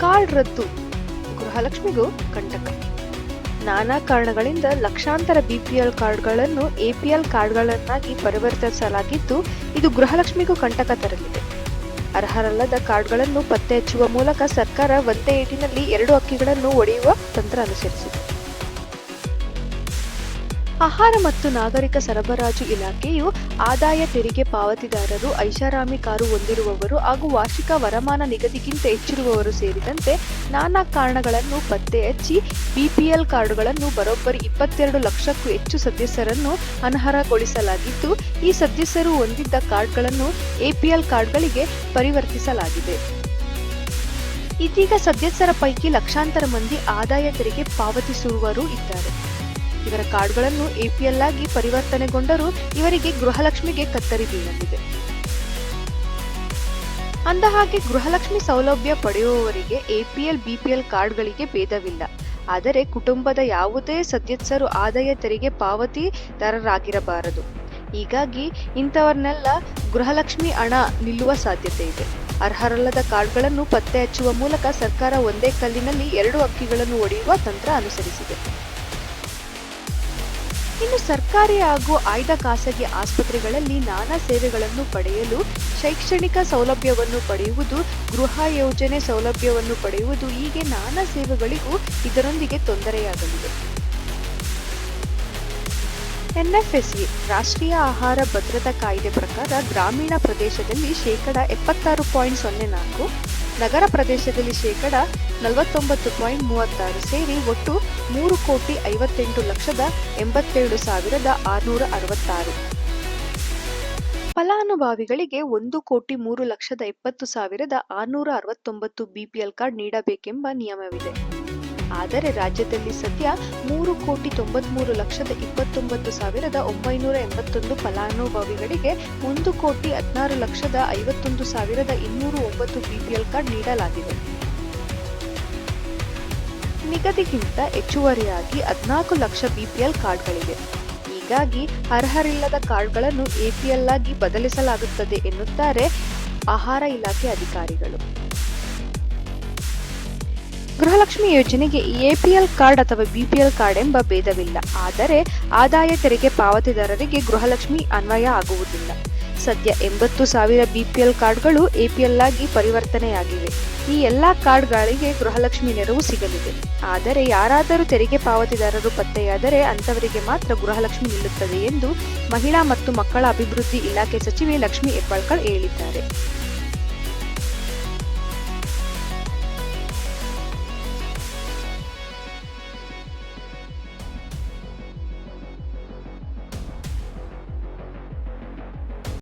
Card ರದ್ದು. ಗೃಹಲಕ್ಷ್ಮಿಗೂ ಕಂಟಕ. ನಾನಾ ಕಾರಣಗಳಿಂದ ಲಕ್ಷಾಂತರ ಬಿಪಿಎಲ್ ಕಾರ್ಡ್ಗಳನ್ನು ಎಪಿಎಲ್ ಕಾರ್ಡ್ಗಳನ್ನಾಗಿ ಪರಿವರ್ತಿಸಲಾಗಿದ್ದು, ಇದು ಗೃಹಲಕ್ಷ್ಮಿಗೂ ಕಂಟಕ ತರಲಿದೆ. ಅರ್ಹರಲ್ಲದ ಕಾರ್ಡ್ಗಳನ್ನು ಪತ್ತೆ ಹಚ್ಚುವ ಮೂಲಕ ಸರ್ಕಾರ ಒಂದೇ ಏಟಿನಲ್ಲಿ ಎರಡು ಅಕ್ಕಿಗಳನ್ನು ಒಡೆಯುವ ತಂತ್ರ ಅನುಸರಿಸಿದೆ. ಆಹಾರ ಮತ್ತು ನಾಗರಿಕ ಸರಬರಾಜು ಇಲಾಖೆಯು ಆದಾಯ ತೆರಿಗೆ ಪಾವತಿದಾರರು, ಐಷಾರಾಮಿ ಕಾರು ಹೊಂದಿರುವವರು ಹಾಗೂ ವಾರ್ಷಿಕ ವರಮಾನ ನಿಗದಿಗಿಂತ ಹೆಚ್ಚಿರುವವರು ಸೇರಿದಂತೆ ನಾನಾ ಕಾರಣಗಳನ್ನು ಪತ್ತೆ ಹಚ್ಚಿ ಬಿಪಿಎಲ್ ಕಾರ್ಡುಗಳನ್ನು ಬರೋಬ್ಬರಿ ಇಪ್ಪತ್ತೆರಡು ಲಕ್ಷಕ್ಕೂ ಹೆಚ್ಚು ಸದಸ್ಯರನ್ನು ಅನರ್ಹಗೊಳಿಸಲಾಗಿದ್ದು, ಈ ಸದಸ್ಯರು ಹೊಂದಿದ್ದ ಕಾರ್ಡ್ಗಳನ್ನು ಎಪಿಎಲ್ ಕಾರ್ಡ್ಗಳಿಗೆ ಪರಿವರ್ತಿಸಲಾಗಿದೆ. ಇದೀಗ ಸದಸ್ಯರ ಪೈಕಿ ಲಕ್ಷಾಂತರ ಮಂದಿ ಆದಾಯ ತೆರಿಗೆ ಪಾವತಿಸುವವರು ಇದ್ದಾರೆ. ಇವರ ಕಾರ್ಡ್ಗಳನ್ನು ಎಪಿಎಲ್ ಆಗಿ ಪರಿವರ್ತನೆಗೊಂಡರೂ ಇವರಿಗೆ ಗೃಹಲಕ್ಷ್ಮಿಗೆ ಕತ್ತರಿ ಬೀಳಲಿದೆ. ಅಂದಹಾಗೆ ಗೃಹಲಕ್ಷ್ಮಿ ಸೌಲಭ್ಯ ಪಡೆಯುವವರಿಗೆ ಎಪಿಎಲ್ ಬಿಪಿಎಲ್ ಕಾರ್ಡ್ಗಳಿಗೆ ಭೇದವಿಲ್ಲ. ಆದರೆ ಕುಟುಂಬದ ಯಾವುದೇ ಸದಸ್ಯರು ಆದಾಯ ತೆರಿಗೆ ಪಾವತಿದಾರರಾಗಿರಬಾರದು. ಹೀಗಾಗಿ ಇಂಥವರನ್ನೆಲ್ಲ ಗೃಹಲಕ್ಷ್ಮಿ ಹಣ ನಿಲ್ಲುವ ಸಾಧ್ಯತೆ ಇದೆ. ಅರ್ಹರಲ್ಲದ ಕಾರ್ಡ್ಗಳನ್ನು ಪತ್ತೆ ಹಚ್ಚುವ ಮೂಲಕ ಸರ್ಕಾರ ಒಂದೇ ಕಲ್ಲಿನಲ್ಲಿ ಎರಡು ಅಕ್ಕಿಗಳನ್ನು ಒಡೆಯುವ ತಂತ್ರ ಅನುಸರಿಸಿದೆ. ಇನ್ನು ಸರ್ಕಾರಿ ಹಾಗೂ ಆಯ್ದ ಖಾಸಗಿ ಆಸ್ಪತ್ರೆಗಳಲ್ಲಿ ನಾನಾ ಸೇವೆಗಳನ್ನು ಪಡೆಯಲು ಶೈಕ್ಷಣಿಕ ಸೌಲಭ್ಯವನ್ನು ಪಡೆಯುವುದು, ಗೃಹ ಯೋಜನೆ ಸೌಲಭ್ಯವನ್ನು ಪಡೆಯುವುದು ಹೀಗೆ ನಾನಾ ಸೇವೆಗಳಿಗೂ ಇದರೊಂದಿಗೆ ತೊಂದರೆಯಾಗಲಿದೆ. ಎನ್ಎಫ್ಎಸ್ಎ ರಾಷ್ಟ್ರೀಯ ಆಹಾರ ಭದ್ರತಾ ಕಾಯ್ದೆ ಪ್ರಕಾರ ಗ್ರಾಮೀಣ ಪ್ರದೇಶದಲ್ಲಿ ಶೇಕಡ ಎಪ್ಪತ್ತಾರು ಪಾಯಿಂಟ್ ಸೊನ್ನೆ ನಾಲ್ಕು ನಗರ ಪ್ರದೇಶದಲ್ಲಿ ಶೇಕಡ ನಲವತ್ತೊಂಬತ್ತು ಪಾಯಿಂಟ್ ಮೂವತ್ತಾರು ಸೇರಿ ಒಟ್ಟು ಮೂರು ಕೋಟಿ ಐವತ್ತೆಂಟು ಲಕ್ಷದ ಎಂಬತ್ತೇಳು ಸಾವಿರದ ಆರುನೂರ ಅರವತ್ತಾರು. ಫಲಾನುಭವಿಗಳಿಗೆ ಒಂದು ಕೋಟಿ ಮೂರು ಲಕ್ಷದ ಎಪ್ಪತ್ತು ಸಾವಿರದ ಆರುನೂರ ಅರವತ್ತೊಂಬತ್ತು ಬಿಪಿಎಲ್ ಕಾರ್ಡ್ ನೀಡಬೇಕೆಂಬ ನಿಯಮವಿದೆ. ಆದರೆ ರಾಜ್ಯದಲ್ಲಿ ಸದ್ಯ ಮೂರು ಕೋಟಿ ತೊಂಬತ್ಮೂರು ಲಕ್ಷದ ಇಪ್ಪತ್ತೊಂಬತ್ತು ಸಾವಿರದ ಒಂಬೈನೂರ ಎಂಬತ್ತೊಂದು ಫಲಾನುಭವಿಗಳಿಗೆ ಒಂದು ಕೋಟಿ ಹದಿನಾರು ಲಕ್ಷದ ಐವತ್ತೊಂದು ಸಾವಿರದ ಇನ್ನೂರ ಒಂಬತ್ತು ಬಿಪಿಎಲ್ ಕಾರ್ಡ್ ನೀಡಲಾಗಿದೆ. ನಿಗದಿಗಿಂತ ಹೆಚ್ಚುವರಿಯಾಗಿ ಹದಿನಾಲ್ಕು ಲಕ್ಷ ಬಿಪಿಎಲ್ ಕಾರ್ಡ್ಗಳಿವೆ. ಹೀಗಾಗಿ ಅರ್ಹರಿಲ್ಲದ ಕಾರ್ಡ್ಗಳನ್ನು ಎಪಿಎಲ್ ಆಗಿ ಬದಲಿಸಲಾಗುತ್ತದೆ ಎನ್ನುತ್ತಾರೆ ಆಹಾರ ಇಲಾಖೆ ಅಧಿಕಾರಿಗಳು. ಗೃಹಲಕ್ಷ್ಮಿ ಯೋಜನೆಗೆ ಎಪಿಎಲ್ ಕಾರ್ಡ್ ಅಥವಾ ಬಿಪಿಎಲ್ ಕಾರ್ಡ್ ಎಂಬ ಭೇದವಿಲ್ಲ. ಆದರೆ ಆದಾಯ ತೆರಿಗೆ ಪಾವತಿದಾರರಿಗೆ ಗೃಹಲಕ್ಷ್ಮಿ ಅನ್ವಯ ಆಗುವುದಿಲ್ಲ. ಸದ್ಯ ಎಂಬತ್ತು ಸಾವಿರ ಬಿಪಿಎಲ್ ಕಾರ್ಡ್ಗಳು ಎಪಿಎಲ್ ಆಗಿ ಪರಿವರ್ತನೆಯಾಗಿವೆ. ಈ ಎಲ್ಲಾ ಕಾರ್ಡ್ಗಳಿಗೆ ಗೃಹಲಕ್ಷ್ಮಿ ನೆರವು ಸಿಗಲಿದೆ. ಆದರೆ ಯಾರಾದರೂ ತೆರಿಗೆ ಪಾವತಿದಾರರು ಪತ್ತೆಯಾದರೆ ಅಂತವರಿಗೆ ಮಾತ್ರ ಗೃಹಲಕ್ಷ್ಮಿ ನಿಲ್ಲುತ್ತದೆ ಎಂದು ಮಹಿಳಾ ಮತ್ತು ಮಕ್ಕಳ ಅಭಿವೃದ್ಧಿ ಇಲಾಖೆ ಸಚಿವೆ ಲಕ್ಷ್ಮಿ ಹೆಬ್ಬಾಳ್ಕರ್ ಹೇಳಿದ್ದಾರೆ.